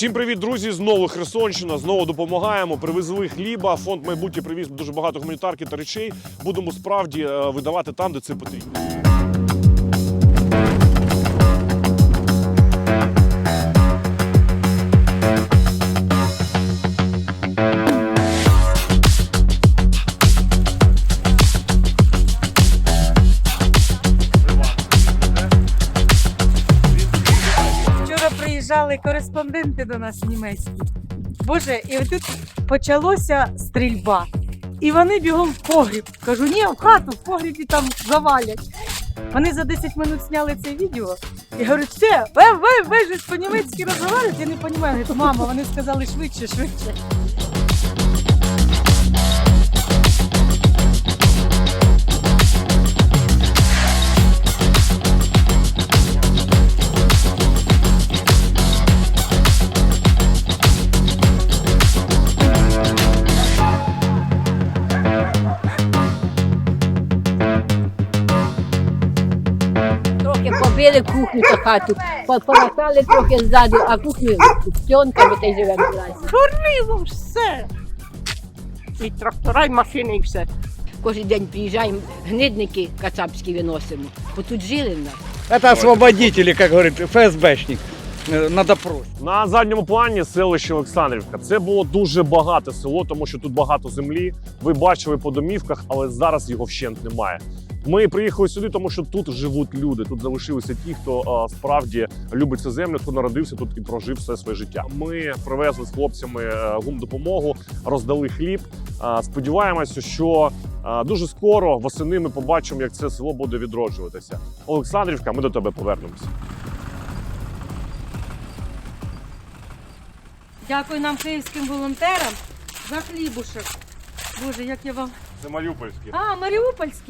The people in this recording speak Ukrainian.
Всім привіт, друзі! Знову Херсонщина. Знову допомагаємо. Привезли хліба. Фонд майбутнє привіз дуже багато гуманітарки та речей. Будемо справді е, видавати там, де це потрібно. Приїжджали кореспонденти до нас німецькі. Боже, і тут почалося стрільба. І вони бігом в погріб. Кажу, ні, в хату, в погрібі там завалять. Вони за 10 минут зняли це відео і говорять, все, ви, ви, ви ж по-німецьки розмовляєте, я не розумію. Мама, вони сказали швидше, швидше. Побили кухню та хату, по- полатали трохи ззаду, а кухню пленками та й живемо зразу. Горіло все. І трактора, і машини, і все. Кожен день приїжджаємо, гнидники кацапські виносимо. Бо тут жили в нас. Это освободители, как говорит ФСБшник, э, на допрос. На задньому плані селище Олександрівка. Це було дуже багате село, тому що тут багато землі. Ви бачили по домівках, але зараз його вщент немає. Ми приїхали сюди, тому що тут живуть люди. Тут залишилися ті, хто а, справді любить цю землю, хто народився тут і прожив все своє життя. Ми привезли з хлопцями е, гумдопомогу, роздали хліб. А, Сподіваємося, що а, дуже скоро восени ми побачимо, як це село буде відроджуватися. Олександрівка, ми до тебе повернемося. Дякую нам київським волонтерам за хлібушек. Боже, як я вам. Це Маріупольський. А, Маріупольський.